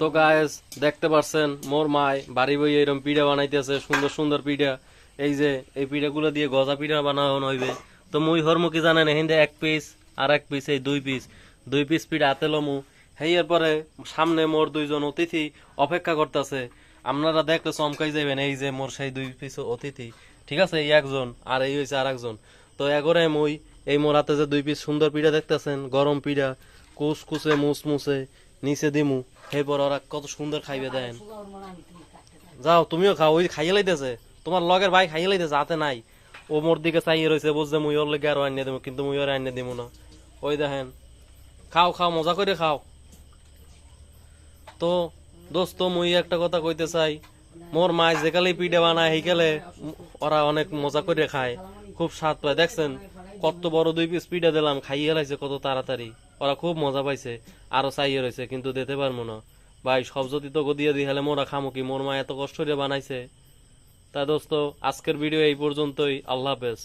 তো গায়েস দেখতে পারছেন, মোর মায় বাড়ি বই এরকম পিঠা বানাইতেছে, সুন্দর সুন্দর পিঠা। এই যে, এই পিঠাগুলো দিয়ে গজা পিঠা বানানো হইবে। তো মুই হরমুখী জানেন হিন্দে এক পিস আর এক পিস এই দুই পিস দুই পিস পিঠা হাতে লমু। হেয়ার পরে সামনে মোর দুইজন অতিথি অপেক্ষা করতেছে। আপনারা দেখলে চমকাই যাবেন এই যে মোর সেই দুই পিস অতিথি। ঠিক আছে, এই একজন আর এই হয়েছে আর একজন তো এগরে মুই, এই মোর হাতে যে দুই পিস সুন্দর পিঠা দেখতেছেন, গরম পিঠা, কুসকুসে, মুসমুসে, নিচে দিমু। এরপর ওরা কত সুন্দর খাইবে দেন। যাও তুমিও খাও ওই খাইয়ে লাইতেছে। তোমার লগের ভাই খাইয়ে লাইতেছে হাতে নাই। ও মোর দিকে চাইয়ে রয়েছে বুঝছে মুই ওর লেগে আরও আনিয়ে দেবো কিন্তু মুই ওর আনিয়ে দিব না। ওই দেখেন খাও খাও মজা করে খাও। তো দোস্ত মুই একটা কথা কইতে চাই। মোর মায় যেকালে পিঠে বানায় সেইকালে ওরা অনেক মজা করে খায়। খুব স্বাদ পায়। দেখছেন কত বড় দুই পিস পিঠে দিলাম খাইয়ে লাইছে কত তাড়াতাড়ি। ওরা খুব মজা পাইছে, আরও চাইয়ে রয়েছে কিন্তু দিতে পারব না। ভাই, সব যদি তো দিয়ে দিই হলে মোরা খামুকি মোর মা এত কষ্ট করে বানাইছে। তা দোস্ত, আজকের ভিডিও এই পর্যন্তই। আল্লাহ হাফেজ।